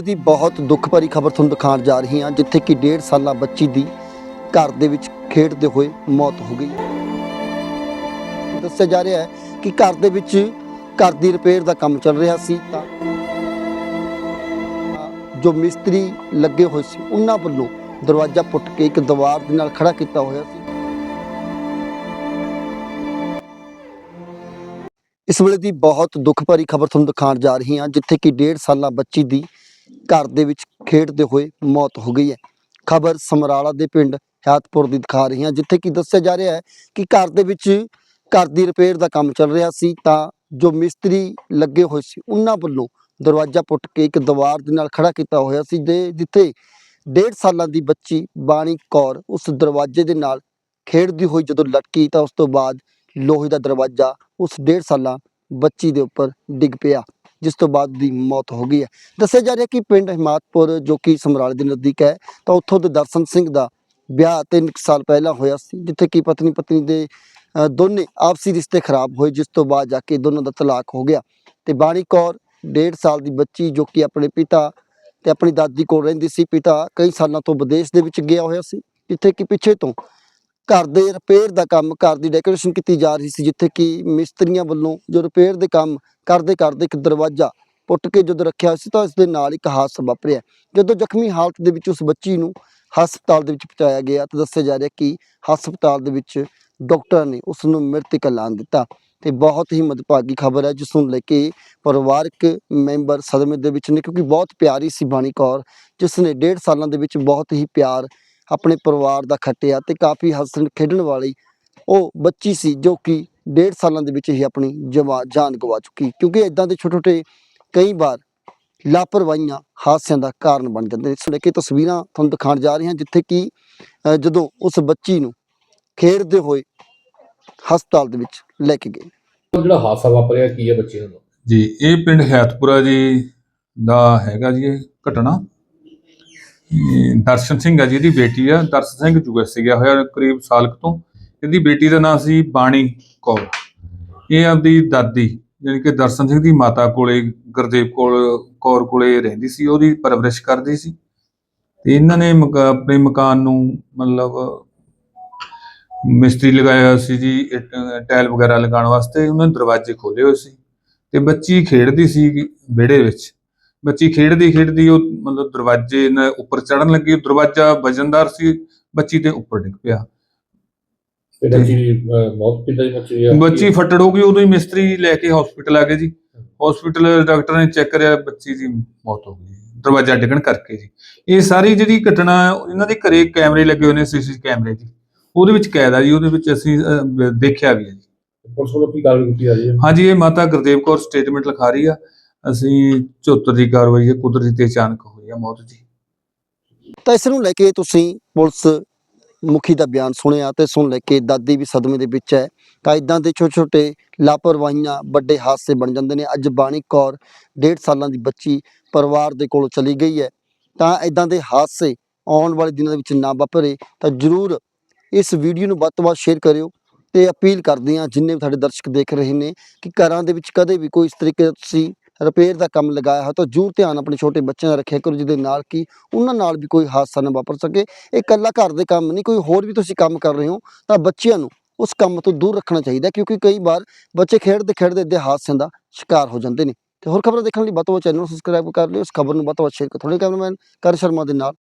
ਦੀ ਬਹੁਤ ਦੁੱਖ ਭਰੀ ਖਬਰ ਤੁਹਾਨੂੰ ਦਿਖਾਉਣ ਜਾ ਰਹੀ ਹਾਂ, ਜਿੱਥੇ ਕਿ 1.5 ਸਾਲਾ ਬੱਚੀ ਦੀ ਘਰ ਦੇ ਵਿੱਚ ਖੇਡਦੇ ਹੋਏ ਮੌਤ ਹੋ ਗਈ। ਦੱਸਿਆ ਜਾ ਰਿਹਾ ਹੈ ਕਿ ਘਰ ਦੇ ਵਿੱਚ ਘਰ ਦੀ ਰਿਪੇਅਰ ਦਾ ਕੰਮ ਚੱਲ ਰਿਹਾ ਸੀ ਤਾਂ ਜੋ ਮਿਸਤਰੀ ਲੱਗੇ ਹੋਏ ਸੀ, ਉਹਨਾਂ ਵੱਲੋਂ ਦਰਵਾਜ਼ਾ ਪੁੱਟ ਕੇ ਇੱਕ ਦੀਵਾਰ ਦੇ ਨਾਲ ਖੜਾ ਕੀਤਾ ਹੋਇਆ ਸੀ। ਇਸ ਵੇਲੇ ਦੀ ਬਹੁਤ ਦੁੱਖ ਭਰੀ ਖਬਰ ਤੁਹਾਨੂੰ ਦਿਖਾਉਣ ਜਾ ਰਹੀ ਹਾਂ, ਜਿੱਥੇ ਕਿ 1.5 ਸਾਲਾ ਬੱਚੀ ਦੀ ਘਰ ਦੇ ਵਿੱਚ ਖੇਡਦੇ ਹੋਏ ਮੌਤ ਹੋ ਗਈ ਹੈ। ਖਬਰ ਸਮਰਾਲਾ ਦੇ ਪਿੰਡ ਹਯਾਤਪੁਰ ਦੀ ਦਿਖਾ ਰਹੀ ਹਾਂ, ਜਿੱਥੇ ਕਿ ਦੱਸਿਆ ਜਾ ਰਿਹਾ ਹੈ ਕਿ ਘਰ ਦੇ ਵਿੱਚ ਘਰ ਦੀ ਰਿਪੇਅਰ ਦਾ ਕੰਮ ਚੱਲ ਰਿਹਾ ਸੀ। ਤਾਂ ਜੋ ਮਿਸਤਰੀ ਲੱਗੇ ਹੋਏ ਸੀ, ਉਹਨਾਂ ਵੱਲੋਂ ਦਰਵਾਜ਼ਾ ਪੁੱਟ ਕੇ ਇੱਕ ਦੀਵਾਰ ਦੇ ਨਾਲ ਖੜਾ ਕੀਤਾ ਹੋਇਆ ਸੀ, ਦੇ ਜਿੱਥੇ 1.5 ਸਾਲਾਂ ਦੀ ਬੱਚੀ ਬਾਣੀ ਕੌਰ ਉਸ ਦਰਵਾਜ਼ੇ ਦੇ ਨਾਲ ਖੇਡਦੀ ਹੋਈ ਜਦੋਂ ਲਟਕੀ, ਤਾਂ ਉਸ ਤੋਂ ਬਾਅਦ ਲੋਹੇ ਦਾ ਦਰਵਾਜ਼ਾ ਉਸ 1.5 ਸਾਲਾਂ ਬੱਚੀ ਦੇ ਉੱਪਰ ਡਿੱਗ ਪਿਆ। ਜਿਸ ਤੋਂ ਬਾਅਦ ਦੀ ਮੌਤ ਹੋ ਗਈ ਹੈ। ਦੱਸਿਆ ਜਾ ਰਿਹਾ ਕਿ ਪਿੰਡ ਹਿਮਾਤਪੁਰ, ਜੋ ਕਿ ਸਮਰਾਲੇ ਦੇ ਨਜ਼ਦੀਕ ਹੈ, ਤਾਂ ਉੱਥੋਂ ਦੇ ਦਰਸ਼ਨ ਸਿੰਘ ਦਾ ਵਿਆਹ ਤਿੰਨ ਸਾਲ ਪਹਿਲਾਂ ਹੋਇਆ ਸੀ, ਜਿੱਥੇ ਕਿ ਪਤਨੀ ਪਤਨੀ ਦੇ ਦੋਨੇ ਆਪਸੀ ਰਿਸ਼ਤੇ ਖਰਾਬ ਹੋਏ, ਜਿਸ ਤੋਂ ਬਾਅਦ ਜਾ ਕੇ ਦੋਨਾਂ ਦਾ ਤਲਾਕ ਹੋ ਗਿਆ। ਤੇ ਬਾਣੀ ਕੌਰ 1.5 ਸਾਲ ਦੀ ਬੱਚੀ, ਜੋ ਕਿ ਆਪਣੇ ਪਿਤਾ ਤੇ ਆਪਣੀ ਦਾਦੀ ਕੋਲ ਰਹਿੰਦੀ ਸੀ, ਪਿਤਾ ਕਈ ਸਾਲਾਂ ਤੋਂ ਵਿਦੇਸ਼ ਦੇ ਵਿੱਚ ਗਿਆ ਹੋਇਆ ਸੀ, ਜਿੱਥੇ ਕਿ ਪਿੱਛੇ ਤੋਂ ਘਰ ਦੇ ਰਿਪੇਅਰ ਦਾ ਕੰਮ, ਘਰ ਦੀ ਡੈਕੋਰੇਸ਼ਨ ਕੀਤੀ ਜਾ ਰਹੀ ਸੀ, ਜਿੱਥੇ ਕਿ ਮਿਸਤਰੀਆਂ ਵੱਲੋਂ ਜੋ ਰਿਪੇਅਰ ਦੇ ਕੰਮ ਕਰਦੇ ਕਰਦੇ ਇੱਕ ਦਰਵਾਜ਼ਾ ਪੁੱਟ ਕੇ ਜਦੋਂ ਰੱਖਿਆ ਹੋਇਆ ਸੀ, ਤਾਂ ਇਸ ਦੇ ਨਾਲ ਇੱਕ ਹਾਦਸਾ ਵਾਪਰਿਆ। ਜਦੋਂ ਜ਼ਖਮੀ ਹਾਲਤ ਦੇ ਵਿੱਚ ਉਸ ਬੱਚੀ ਨੂੰ ਹਸਪਤਾਲ ਦੇ ਵਿੱਚ ਪਹੁੰਚਾਇਆ ਗਿਆ, ਤਾਂ ਦੱਸਿਆ ਜਾ ਰਿਹਾ ਕਿ ਹਸਪਤਾਲ ਦੇ ਵਿੱਚ ਡਾਕਟਰ ਨੇ ਉਸ ਨੂੰ ਮ੍ਰਿਤਕ ਐਲਾਨ ਦਿੱਤਾ। ਤੇ ਬਹੁਤ ਹੀ ਮਦਭਾਗੀ ਖਬਰ ਹੈ, ਜਿਸ ਨੂੰ ਲੈ ਕੇ ਪਰਿਵਾਰਕ ਮੈਂਬਰ ਸਦਮੇ ਦੇ ਵਿੱਚ ਨੇ, ਕਿਉਂਕਿ ਬਹੁਤ ਪਿਆਰੀ ਸੀ ਬਾਣੀ ਕੌਰ, ਜਿਸ ਨੇ 1.5 ਸਾਲਾਂ ਦੇ ਵਿੱਚ ਬਹੁਤ ਹੀ ਪਿਆਰ ਆਪਣੇ ਪਰਿਵਾਰ ਦਾ ਖੱਟਿਆ ਤੇ ਕਾਫੀ ਹੱਸਣ ਖੇਡਣ ਵਾਲੀ ਉਹ ਬੱਚੀ ਸੀ ਜੋ ਕਿ 1.5 ਸਾਲਾਂ ਦੇ ਵਿੱਚ ਹੀ ਆਪਣੀ ਜਾਨ ਗਵਾ ਚੁੱਕੀ। ਕਿਉਂਕਿ ਇਦਾਂ ਦੇ ਛੋਟੇ ਛੋਟੇ ਕਈ ਵਾਰ ਲਾਪਰਵਾਹੀਆਂ ਹਾਦਸਿਆਂ ਦਾ ਕਾਰਨ ਬਣ ਜਾਂਦੇ ਨੇ। ਇਸ ਲੈ ਕੇ ਤਸਵੀਰਾਂ ਤੁਹਾਨੂੰ ਦਿਖਾਉਣ ਜਾ ਰਹੀ ਹਾਂ ਜਿੱਥੇ ਕਿ ਜਦੋਂ ਉਸ ਬੱਚੀ ਨੂੰ ਖੇਡਦੇ ਹੋਏ ਹਸਪਤਾਲ ਦੇ ਵਿੱਚ ਲੈ ਕੇ ਗਏ। ਉਹ ਜਿਹੜਾ ਹਾਦਸਾ ਵਾਪਰਿਆ ਕੀ ਹੈ ਬੱਚੇ ਨੂੰ ਜੀ ਇਹ ਪਿੰਡ ਹੈਤਪੁਰਾ ਜੀ ਦਾ ਹੈਗਾ ਜੀ ਇਹ ਘਟਨਾ। ਦਰਸ਼ਨ ਸਿੰਘ ਆ ਜੀ, ਇਹਦੀ ਬੇਟੀ ਆ। ਦਰਸ਼ਨ ਸਿੰਘ ਯੂਐਸ ਗਿਆ ਹੋਇਆ ਕਰੀਬ ਸਾਲ ਕੁ ਤੋਂ। ਇਹਦੀ ਬੇਟੀ ਦਾ ਨਾਮ ਸੀ ਬਾਣੀ ਕੌਰ। ਇਹ ਆਪਦੀ ਦਾਦੀ ਯਾਨੀ ਕਿ ਦਰਸ਼ਨ ਸਿੰਘ ਦੀ ਮਾਤਾ ਕੋਲੇ, ਗੁਰਦੇਵ ਕੋਲ, ਕੌਰ ਕੋਲੇ ਰਹਿੰਦੀ ਸੀ। ਉਹਦੀ ਪਰਵਰਿਸ਼ ਕਰਦੀ ਸੀ। ਤੇ ਇਹਨਾਂ ਨੇ ਮਕਾ- ਆਪਣੇ ਮਕਾਨ ਨੂੰ ਮਤਲਬ ਮਿਸਤਰੀ ਲਗਾਇਆ ਹੋਇਆ ਸੀ ਜੀ ਟਾਇਲ ਵਗੈਰਾ ਲਗਾਉਣ ਵਾਸਤੇ। ਉਹਨਾਂ ਨੇ ਦਰਵਾਜ਼ੇ ਖੋਲੇ ਹੋਏ ਸੀ। ਤੇ ਬੱਚੀ ਖੇਡਦੀ ਸੀ ਵਿਹੜੇ ਵਿੱਚ। ਬੱਚੀ ਖੇਡਦੀ ਖੇਡਦੀ ਉਹ ਮਤਲਬ ਦਰਵਾਜ਼ੇ ਨਾਲ ਉੱਪਰ ਚੜਨ ਲੱਗੀ ਦਰਵਾਜ਼ਾ ਵਜਨਦਾਰ ਸੀ ਬੱਚੀ ਦੇ ਉੱਪਰ ਡਿੱਗ ਪਿਆ। ਤੇ ਬੱਚੀ ਮੌਤ ਕਿੱਦਾਂ ਦੀ ਬੱਚੀ ਹੈ ਬੱਚੀ ਫੱਟੜ ਹੋ ਗਈ ਉਦੋਂ ਹੀ ਮਿਸਤਰੀ ਲੈ ਕੇ ਹਸਪੀਟਲ ਆ ਗਏ ਜੀ। ਹਸਪੀਟਲ ਡਾਕਟਰ ਨੇ ਚੈੱਕ ਕਰਿਆ ਬੱਚੀ ਦੀ ਮੌਤ ਹੋ ਗਈ ਦਰਵਾਜ਼ਾ ਡਿੱਗਣ ਕਰਕੇ ਜੀ। ਇਹ ਸਾਰੀ ਜਿਹੜੀ ਘਟਨਾ ਇਹਨਾਂ ਦੇ ਘਰੇ ਕੈਮਰੇ ਲੱਗੇ ਹੋਏ ਨੇ ਸੀਸੀ ਕੈਮਰੇ ਜੀ। ਉਹਦੇ ਵਿੱਚ ਕੈਦ ਆ ਜੀ ਉਹਦੇ ਵਿੱਚ ਅਸੀਂ ਦੇਖਿਆ ਵੀ ਹੈ ਜੀ। ਪੁਲਿਸ ਵੱਲੋਂ ਕੀ ਕਾਰਵਾਈ ਕੀਤੀ ਜਾ? ਰਹੀ ਹੈ ਹਾਂਜੀ ਇਹ ਮਾਤਾ ਗੁਰਦੇਵ ਕੌਰ ਸਟੇਟਮੈਂਟ ਲਿਖਾ ਰਹੀ ਆ। ਅਸੀਂ 74 ਦੀ ਕਾਰਵਾਈ ਹੈ, ਕੁਦਰਤੀ ਤੇ ਅਚਾਨਕ ਹੋਈ ਆ ਮੌਤ ਜੀ। ਤਾਂ ਇਸ ਨੂੰ ਲੈ ਕੇ ਤੁਸੀਂ ਪੁਲਿਸ ਮੁਖੀ ਦਾ ਬਿਆਨ ਸੁਣਿਆ ਤੇ ਸੁਣ ਲੈ ਕੇ ਦਾਦੀ ਵੀ ਸਦਮੇ ਦੇ ਵਿੱਚ ਹੈ। ਤਾਂ ਇਦਾਂ ਦੇ ਛੋਟੇ ਛੋਟੇ ਲਾਪਰਵਾਹੀਆਂ ਵੱਡੇ ਹਾਦਸੇ ਬਣ ਜਾਂਦੇ ਨੇ। ਅੱਜ ਬਾਣੀ ਕੌਰ 1.5 ਸਾਲਾਂ ਦੀ ਬੱਚੀ ਪਰਿਵਾਰ ਦੇ ਕੋਲੋਂ ਚਲੀ ਗਈ ਹੈ। ਤਾਂ ਇਦਾਂ ਦੇ ਹਾਦਸੇ ਆਉਣ ਵਾਲੇ ਦਿਨਾਂ ਦੇ ਵਿੱਚ ਨਾ ਵਾਪਰੇ ਤਾਂ ਜਰੂਰ ਇਸ ਵੀਡੀਓ ਨੂੰ ਵੱਧ ਤੋਂ ਵੱਧ ਸ਼ੇਅਰ ਕਰਿਓ ਤੇ ਅਪੀਲ ਕਰਦੇ ਹਾਂ ਜਿੰਨੇ ਵੀ ਸਾਡੇ ਦਰਸ਼ਕ ਦੇਖ ਰਹੇ ਨੇ ਕਿ ਘਰਾਂ ਦੇ ਵਿੱਚ ਕਦੇ ਵੀ ਕੋਈ ਇਸ ਤਰੀਕੇ ਦਾ ਤੁਸੀਂ ਰਿਪੇਅਰ ਦਾ ਕੰਮ ਲਗਾਇਆ ਹੋ ਤਾਂ ਜ਼ਰੂਰ ਧਿਆਨ ਆਪਣੇ ਛੋਟੇ ਬੱਚਿਆਂ ਦਾ ਰੱਖਿਆ ਕਰੋ, ਜਿਹਦੇ ਨਾਲ ਕਿ ਉਹਨਾਂ ਨਾਲ ਵੀ ਕੋਈ ਹਾਦਸਾ ਨਾ ਵਾਪਰ ਸਕੇ। ਇਹ ਇਕੱਲਾ ਘਰ ਦੇ ਕੰਮ ਨਹੀਂ, ਕੋਈ ਹੋਰ ਵੀ ਤੁਸੀਂ ਕੰਮ ਕਰ ਰਹੇ ਹੋ ਤਾਂ ਬੱਚਿਆਂ ਨੂੰ ਉਸ ਕੰਮ ਤੋਂ ਦੂਰ ਰੱਖਣਾ ਚਾਹੀਦਾ, ਕਿਉਂਕਿ ਕਈ ਵਾਰ ਬੱਚੇ ਖੇਡਦੇ ਖੇਡਦੇ ਇੱਦੇ ਹਾਦਸਿਆਂ ਦਾ ਸ਼ਿਕਾਰ ਹੋ ਜਾਂਦੇ ਨੇ। ਤੇ ਹੋਰ ਖਬਰਾਂ ਦੇਖਣ ਲਈ ਵੱਧ ਤੋਂ ਵੱਧ ਚੈਨਲ ਨੂੰ ਸਬਸਕ੍ਰਾਈਬ ਕਰ ਲਿਓ। ਇਸ ਖਬਰ ਨੂੰ ਵੱਧ ਤੋਂ ਵੱਧ ਸ਼ੇਅਰ ਕਰੋ। ਤੁਹਾਡੇ ਕੈਮਰਾਮੈਨ ਕਰ ਸ਼ਰਮਾ ਦੇ ਨਾਲ।